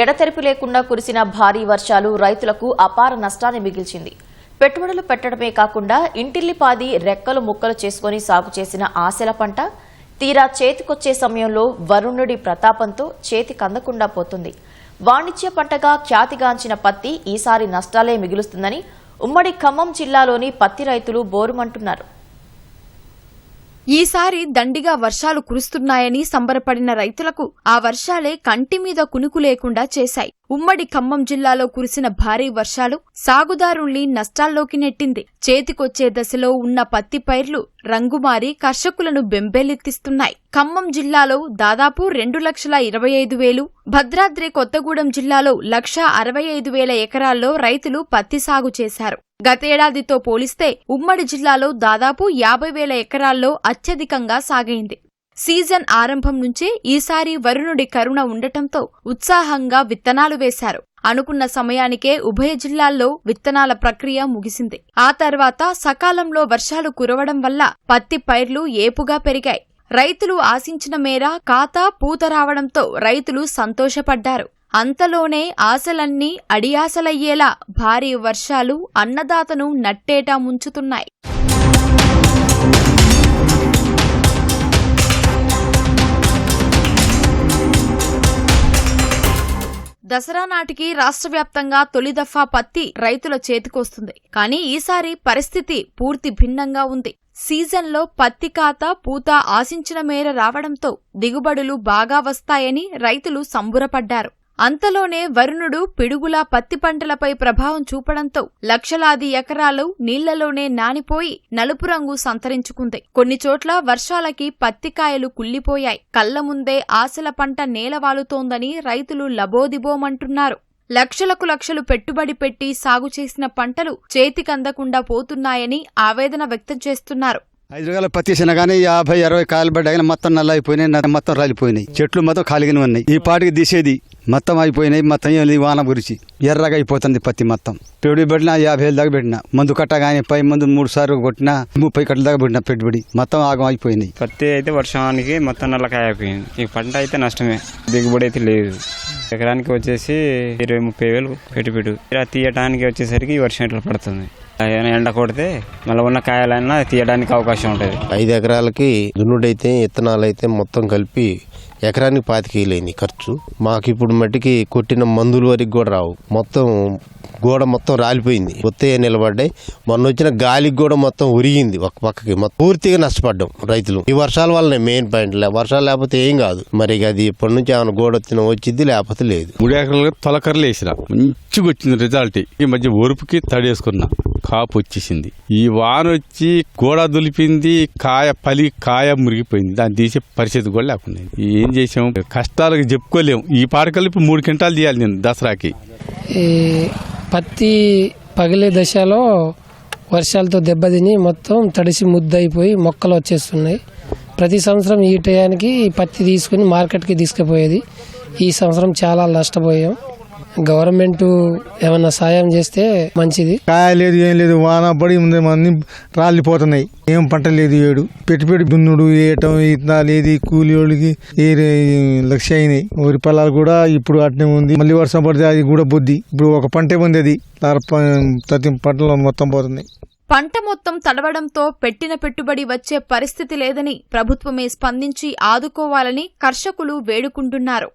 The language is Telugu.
ఎడతెరిపి లేకుండా కురిసిన భారీ వర్షాలు రైతులకు అపార నష్టాన్ని మిగిల్చింది. పెట్టుబడులు పెట్టడమే కాకుండా ఇంటిల్లిపాది రెక్కలు ముక్కలు చేసుకుని సాగు చేసిన ఆశల పంట తీరా చేతికొచ్చే సమయంలో వరుణుడి ప్రతాపంతో చేతికందకుండా పోతుంది. వాణిజ్య పంటగా ఖ్యాతిగాంచిన పత్తి ఈసారి నష్టాలే మిగులుస్తుందని ఉమ్మడి ఖమ్మం జిల్లాలోని పత్తి రైతులు బోరుమంటున్నారు. ఈసారి దండిగా వర్షాలు కురుస్తున్నాయని సంబరపడిన రైతులకు ఆ వర్షాలే కంటి మీద కునుకు లేకుండా చేశాయి. ఉమ్మడి ఖమ్మం జిల్లాలో కురిసిన భారీ వర్షాలు సాగుదారుల్ని నష్టాల్లోకి నెట్టింది. చేతికొచ్చే దశలో ఉన్న పత్తి పైర్లు రంగుమారి కర్షకులను బెంబేలెత్తిస్తున్నాయి. ఖమ్మం జిల్లాలో దాదాపు రెండు లక్షల ఇరవై ఐదు వేలు భద్రాద్రి కొత్తగూడెం జిల్లాలో లక్ష అరవై ఐదు వేల ఎకరాల్లో రైతులు పత్తి సాగు చేశారు. గతేడాదితో పోలిస్తే ఉమ్మడి జిల్లాలో దాదాపు యాభై వేల ఎకరాల్లో అత్యధికంగా సాగైంది. సీజన్ ఆరంభం నుంచే ఈసారి వరుణుడి కరుణ ఉండటంతో ఉత్సాహంగా విత్తనాలు వేశారు. అనుకున్న సమయానికే ఉభయ జిల్లాల్లో విత్తనాల ప్రక్రియ ముగిసింది. ఆ తర్వాత సకాలంలో వర్షాలు కురవడం వల్ల పత్తి పైర్లు ఏపుగా పెరిగాయి. రైతులు ఆశించిన మేర ఖాతా పూత రావడంతో రైతులు సంతోషపడ్డారు. అంతలోనే ఆశలన్నీ అడియాసలయ్యేలా భారీ వర్షాలు అన్నదాతను నట్టేటా ముంచుతున్నాయి. దసరా నాటికి రాష్ట్ర వ్యాప్తంగా తొలి దఫా పత్తి రైతుల చేతికొస్తుంది. కానీ ఈసారి పరిస్థితి పూర్తి భిన్నంగా ఉంది. సీజన్లో పత్తి కాత పూత ఆశించిన మేర రావడంతో దిగుబడులు బాగా వస్తాయని రైతులు సంబురపడ్డారు. అంతలోనే వరుణుడు పిడుగులా పత్తి పంటలపై ప్రభావం చూపడంతో లక్షలాది ఎకరాలు నీళ్ళలోనే నానిపోయి నలుపు రంగు సంతరించుకుంది. కొన్ని చోట్ల వర్షాలకి పత్తికాయలు కుళ్ళిపోయాయి కళ్ళ ముందే ఆశల పంట నేలవాలుతోందని రైతులు లబోదిబోమంటున్నారు. లక్షలకు లక్షలు పెట్టుబడి పెట్టి సాగు చేసిన పంటలు చేతికందకుండా పోతున్నాయని ఆవేదన వ్యక్తం చేస్తున్నారు. ఐదు రకాల పత్తి కానీ యాభై అరవై కాయలు పడ్డాయి మొత్తం నల్ల అయిపోయినాయి మొత్తం రాలిపోయినాయి. చెట్లు మొత్తం ఖాళీగానే ఉన్నాయి. ఈ పాటికి తీసేది మొత్తం అయిపోయినాయి మొత్తం ఏం వాన గురించి ఎర్రగా అయిపోతుంది పత్తి మొత్తం. పెట్టుబడి పెట్టినా యాభై వేలు దాకా పెట్టినా. మందు కట్టగానే పై మందు మూడు సార్లు కొట్టినా ముప్పై కట్టల దాకా పెట్టిన పెట్టుబడి. మొత్తం ఆగం అయిపోయినాయి పత్తి అయితే వర్షానికి మొత్తం నల్లకాయ అయిపోయింది ఈ పంట అయితే నష్టమే. దిగుబడి అయితే లేదు. ఎకరానికి వచ్చేసి ఇరవై ముప్పై వేలు పెట్టుబడి. ఇలా తీయటానికి వచ్చేసరికి వర్షం ఇట్లా పడుతుంది. ఏమైనా ఎండ కొడితే మళ్ళీ ఉన్న కాయలైనా తీయడానికి అవకాశం ఉంటుంది. ఐదు ఎకరాలకి దున్నుడైతే విత్తనాలు అయితే మొత్తం కలిపి ఎకరానికి పాతికేయలేని ఖర్చు. మాకు ఇప్పుడు మట్టికి కొట్టిన మందుల వరకు కూడా రావు. మొత్తం గోడ మొత్తం రాలిపోయింది. ఒత్తే నిలబడ్డాయి. మొన్న వచ్చిన గాలికి కూడా మొత్తం ఉరిగింది ఒక పక్కకి. పూర్తిగా నష్టపడ్డాం రైతులు. ఈ వర్షాల వల్లనే మెయిన్ పాయింట్ వర్షాలు లేకపోతే ఏం కాదు. మరి అది ఇప్పటి నుంచి ఏమైనా గోడ వచ్చిన వచ్చింది లేకపోతే లేదు. మూడు ఎకరాలు తొలకరలు వేసిన. మంచిగా వచ్చింది రిజల్ట్. ఈ మధ్య ఒరుపుకి తడేసుకున్నా. కాపు వచ్చేసింది. ఈ వాన వచ్చి గోడ దులిపింది కాయ పలి కాయ మురిగిపోయింది. దాన్ని తీసే పరిస్థితి కూడా లేకుండా ఏం చేసాము? కష్టాలకు చెప్పుకోలేము. ఈ పాడకల్లి ఇప్పుడు మూడు క్వింటాలు తీయాలి నేను దసరాకి. ఈ పత్తి పగిలే దశలో వర్షాలతో దెబ్బతిని మొత్తం తడిసి ముద్దయిపోయి మొక్కలు వచ్చేస్తున్నాయి. ప్రతి సంవత్సరం ఈ టయానికి పత్తి తీసుకుని మార్కెట్కి తీసుకుపోయేది. ఈ సంవత్సరం చాలా నష్టపోయాం. గవర్నమెంట్ ఏమన్నా సాయం చేస్తే మంచిది. కాయ లేదు ఏం లేదు వాన పడి ఉంది అన్ని రాలిపోతున్నాయి. ఏం పంట లేదు ఏడు. పెట్టుబడి దున్నుడు వేయటం ఇత్తనాలు ఏది కూలి వాళ్ళకి ఏ లక్ష అయినాయి. వరి పొలాలు కూడా ఇప్పుడు అట్నే ఉంది. మళ్ళీ వర్షం పడితే అది కూడా బొద్ది ఇప్పుడు ఒక పంటే ఉంది అది. ప్రతి పంటలో మొత్తం పోతుంది పంట మొత్తం తడవడంతో పెట్టిన పెట్టుబడి వచ్చే పరిస్థితి లేదని ప్రభుత్వమే స్పందించి ఆదుకోవాలని కర్షకులు వేడుకుంటున్నారు.